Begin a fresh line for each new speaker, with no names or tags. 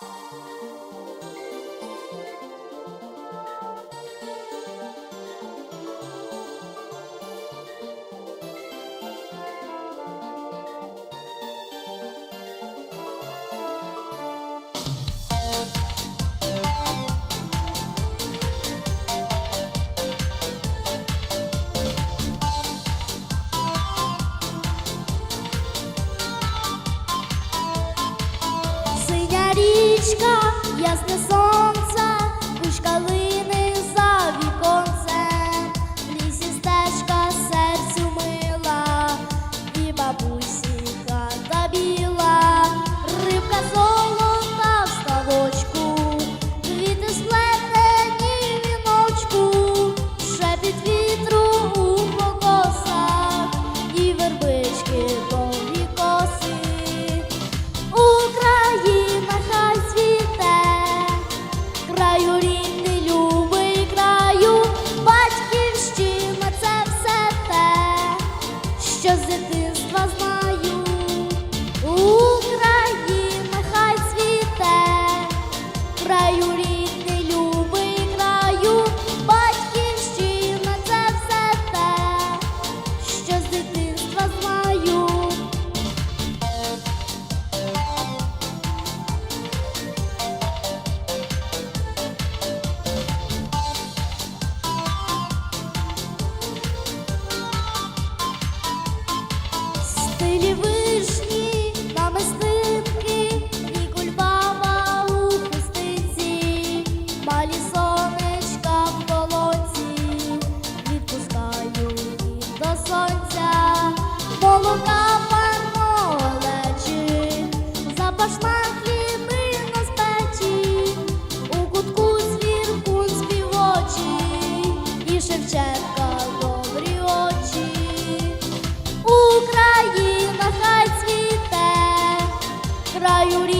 Thank you. Річка, ясне сонце, trae